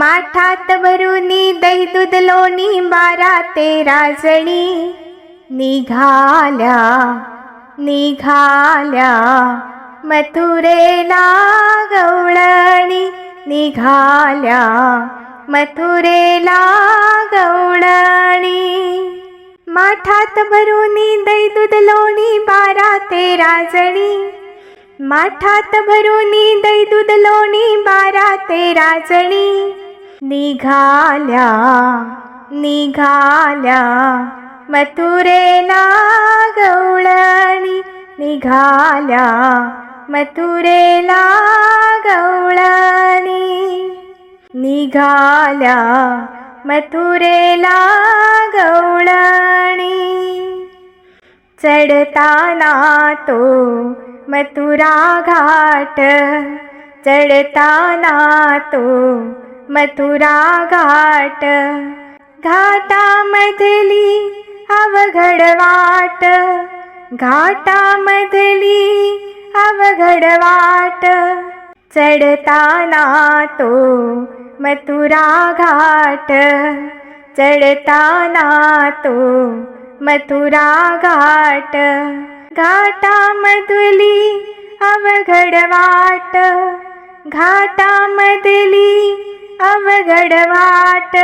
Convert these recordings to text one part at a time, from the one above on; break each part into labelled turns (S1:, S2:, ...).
S1: माठात भरूनी दै दूध लोणी बारा तेरा जणी. निघाल्या निघाल्या मथुरेला गवळणी निघाल्या मथुरेला गवळणी माठात भरूनी दै दूध लोणी बारा तेरा जणी. माठात भरूनी दै दूध लोणी बारा तेरा जणी. निघाल्या निघाल्या. मथुरेला गवळणी निघाल्या मथुरेला गवळणी निघाल्या. मथुरेला गवळणी चढताना तो मथुरा घाट चढताना तो मथुरा घाट घाटामधली अवघड वाट घाटामधली अवघड वाट चढताना तो मथुरा घाट चढताना तो मथुरा घाट घाटामधली अवघड वाट घाटामधली अवघड वाट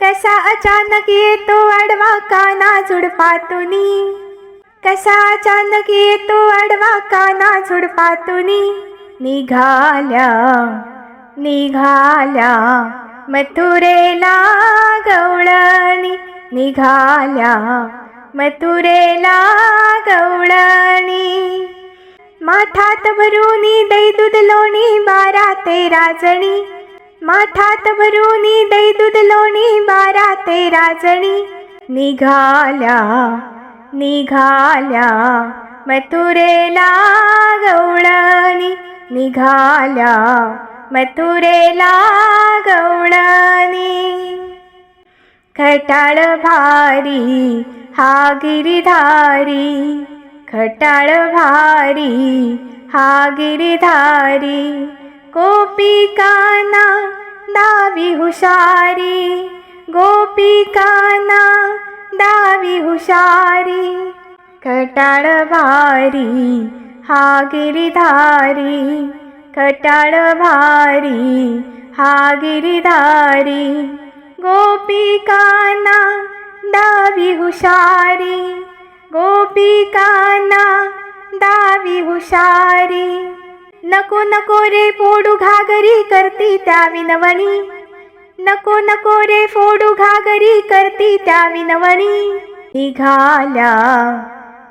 S1: कसा अचानक येतो अडवा काना झुडपातुनी? कसा अचानक येतो अडवा काना झुडपातुनी? निघाल्या निघाल्या मथुरेला गवळणी. निघाल्या मथुरेला गवळणी. माठात भरूनी दै दूध लोणी बारा तेरा जणी. माठात भरूनी दै दूध लोणी बारा तेरा जणी निघाल्या निघाल्या मथुरेला गवळणी. निघाल्या मथुरेला गवळणी. खटाळ भारी हा गिरिधारी. खटाळ भारी हा गिरिधारी. गोपिकाना दावी हुशारी गोपिकाना दावी हुशारी खटाळ भारी हा गिरिधारी खटाळ भारी हा गिरिधारी गोपिकाना दावी हुशारी गोपिकाना दावी हुशारी नको नको रे फोडू घागरी करती त्या विनवणी. नको नको रे फोडू घागरी करती त्या विनवणी. निघाल्या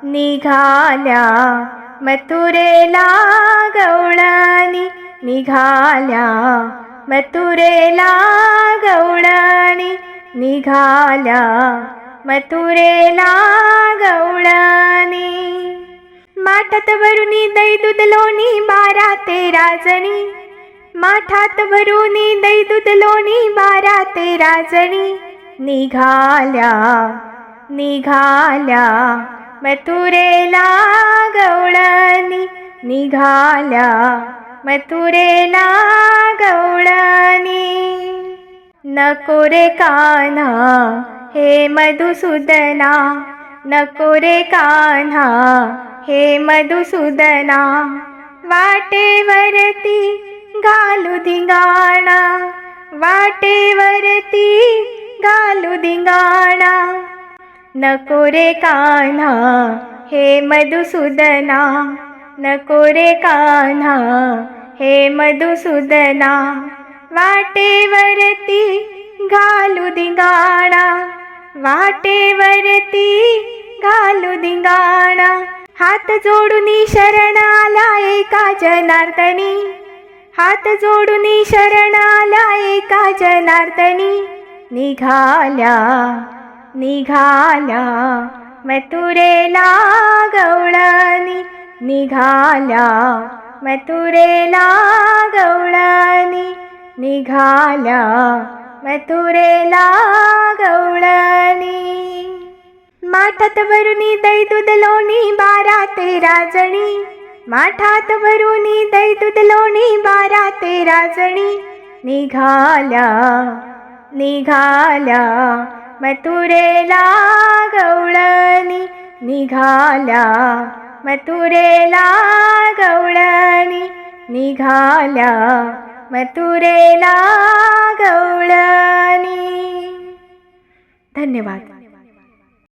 S1: निघाल्या मथुरेला गवळणी निघाल्या मथुरेला गवळणी निघाल्या मथुरेला गवळणी माठात भरूनी दै दूध लोणी बारा तेरा जणी माठात भरूनी दै दूध लोणी बारा तेरा जणी निघाल्या निघाल्या मथुरेला गवळणी. निघाल्या मथुरेला गवळणी. नको रे कान्हा हे मधुसूदना. नको रे कान्हा हे मधुसूदना वाटेवरती घालू धिंगाणा वाटेवरती घालू धिंगाणा. नको रे कान्हा हे मधुसूदना नको रे कान्हा हे मधुसूदना वाटेवरती घालू धिंगाणा वाटेवरती घालू धिंगाणा. हात जोडूनी शरण आला एका जनार्दनी. हात जोडूनी शरण आला एका जनार्दनी. निघाल्या निघाल्या मथुरेला गवळणी निघाल्या मथुरेला गवळणी निघाल्या मथुरेला गवळणी माठात भरुनी दही दूध लोणी बारा तेरा जणी. माठात भरुनी दही दूध लोणी बारा तेरा जणी. निघाल्या निघाल्या मथुरेला गवळणी. निघाल्या मथुरेला गवळणी. निघाल्या मथुरेला गवळणी. धन्यवाद.